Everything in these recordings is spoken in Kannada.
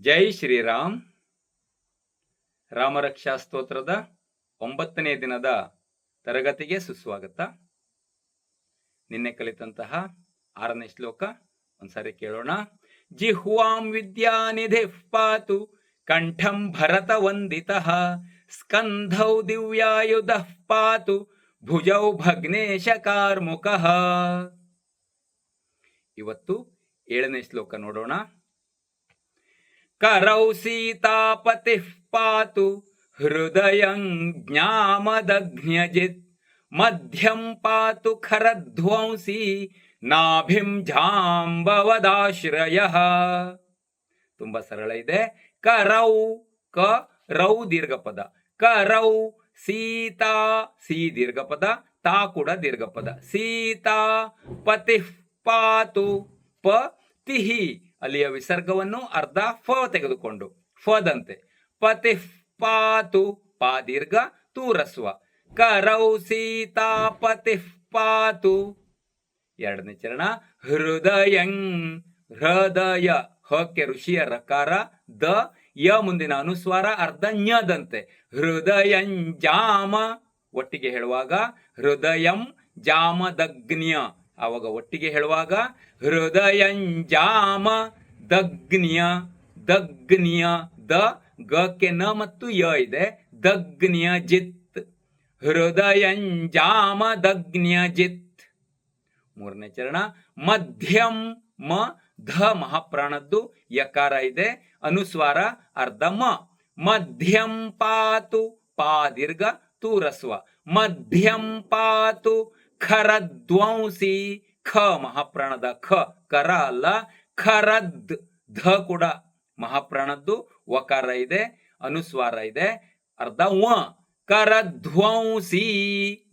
ಜೈ ಶ್ರೀರಾಮ್. ರಾಮರಕ್ಷಾ ಸ್ತೋತ್ರದ ಒಂಬತ್ತನೇ ದಿನದ ತರಗತಿಗೆ ಸುಸ್ವಾಗತ. ನಿನ್ನೆ ಕಲಿತಂತಹ ಆರನೇ ಶ್ಲೋಕ, ಒಂದ್ಸಾರಿ ಕೇಳೋಣ. ಜಿಹ್ವಾಂ ವಿದ್ಯಾನಿಧಿ ಪಾತು ಕಂಠಂ ಭರತ ವಂದಿತ. ಸ್ಕಂಧೌ ದಿವ್ಯಾಯುಧ ಪಾತು ಭುಜೌ ಭಗ್ನೇಶ ಕಾರ್ಮುಕ. ಇವತ್ತು ಏಳನೇ ಶ್ಲೋಕ ನೋಡೋಣ. करौ सीतापतिः पातु हृदयं ज्ञामदघ्न्यजित् मध्यं पातु खरध्वंसी ನಾಭಿಂ ಜಾಂಬವದಾಶ್ರಯ ತುಂಬಾ ಸರಳ ಇದೆ ಕರೌ ಕ ರೌ ದೀರ್ಘಪದ ಕರೌ ಸೀತಾ ಸಿ ದೀರ್ಘಪದ ತಾ ಕೂಡ ದೀರ್ಘಪದ ಸೀತಾ ಪತಿ ಪಾತು ಪ ತಿಹಿ ಅಲ್ಲಿಯ ವಿಸರ್ಗವನ್ನು ಅರ್ಧ ಫ ತೆಗೆದುಕೊಂಡು, ಫದಂತೆ. ಪತಿ ಪಾತು ಪಾ ದೀರ್ಘ ತೂರಸ್ವ ಕರೌ, ಸೀತಾ, ಪತಿ ಪಾತು ಎರಡನೇ ಚರಣ, ಹೃದಯಂ, ಹೃದಯ. ಹಕ್ಕೆ ಋಷಿಯ ರಕಾರ ದ, ಯ ಮುಂದಿನ ಅನುಸ್ವಾರ ಅರ್ಧ ಞದಂತೆ ಹೃದಯಂ, ಜಾಮ. ಒಟ್ಟಿಗೆ ಹೇಳುವಾಗ, ಹೃದಯಂ, ಜಾಮದಗ್ನ್ಯ. ಆವಾಗ ಒಟ್ಟಿಗೆ ಹೇಳುವಾಗ, ಹೃದಯಂಜಾಮ ದಗ್ನಿಯ ದಗ್ನಿಯ ದ ಗಕ್ಕೆ ನ ಮತ್ತು ಯ ಇದೆ. ದಗ್ನಿಯ ಜಿತ್. ಹೃದಯಂ ದಗ್ನಿಯ ದಗ್ನ್ಯ ಜಿತ್. ಮೂರನೇ ಚರಣ, ಮಧ್ಯಂ ಮ, ಧ ಮಹಾಪ್ರಾಣದ್ದು ಯಕಾರ ಇದೆ. ಅನುಸ್ವಾರ, ಅರ್ಧ ಮ. ಮಧ್ಯಂ ಪಾತು ಪಾ ದೀರ್ಘ ತೂರಸ್ವ. ಮಧ್ಯಂ ಪಾತು ಖರದ್ವಂಸಿ ಖ ಮಹಾಪ್ರಾಣದ ಖ ಕರ ಅಲ್ಲ ಖರದ್, ಧ ಕೂಡ ಮಹಾಪ್ರಾಣದ್ದು, ವಕಾರ ಇದೆ, ಅನುಸ್ವಾರ ಇದೆ, ಅರ್ಧ ವ ಕರಧ್ವಂಸಿ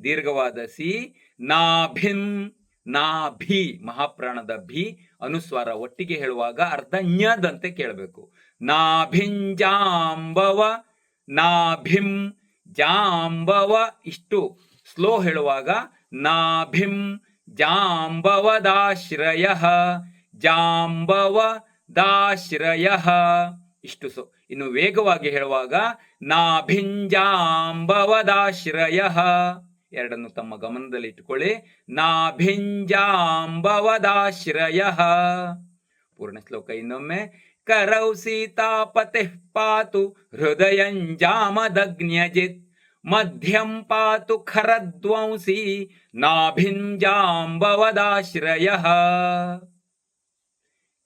ದೀರ್ಘವಾದ ಸಿ ನಾಭಿಂ ನಾಭಿ, ಮಹಾಪ್ರಾಣದ ಭಿ, ಅನುಸ್ವಾರ ಒಟ್ಟಿಗೆ ಹೇಳುವಾಗ ಅರ್ಧ ಜ್ಞದಂತೆ ಕೇಳಬೇಕು. ನಾಭಿಂಜಾಂಬವ, ನಾಭಿಂ, ಜಾಂಬವ ಇಷ್ಟು ಸ್ಲೋ ಹೇಳುವಾಗ ನಾಭಿಂ ಜಾಂಬವದಾಶ್ರಯ ಜಾಂಬವ ದಾಶ್ರಯ ಇಷ್ಟು ಸೊ ಇನ್ನು ವೇಗವಾಗಿ ಹೇಳುವಾಗ ನಾಭಿಂಜಾಂಬವದಾಶ್ರಯ ಎರಡನ್ನು ತಮ್ಮ ಗಮನದಲ್ಲಿ ಇಟ್ಟುಕೊಳ್ಳಿ. ನಾಭಿಂಜಾಂಬವದಾಶ್ರಯ ಪೂರ್ಣ ಶ್ಲೋಕ ಇನ್ನೊಮ್ಮೆ. ಕರೌ ಸೀತಾಪತಿ ಪಾತು ಹೃದಯಂಜಾಮದಗ್ನ್ಯಜಿತ್ ಮಧ್ಯಂ ಪಾತು ಖರದ್ವಂಸಿ ನಾಭಿಂಜಾಂಬವದಾಶ್ರಯ.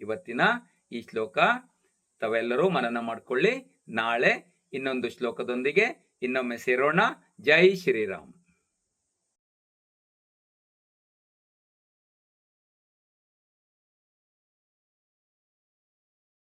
ಇವತ್ತಿನ ಈ ಶ್ಲೋಕ ತಾವೆಲ್ಲರೂ ಮನನ ಮಾಡಿಕೊಳ್ಳಿ. ನಾಳೆ ಇನ್ನೊಂದು ಶ್ಲೋಕದೊಂದಿಗೆ ಇನ್ನೊಮ್ಮೆ ಸೇರೋಣ. ಜೈ ಶ್ರೀರಾಮ್.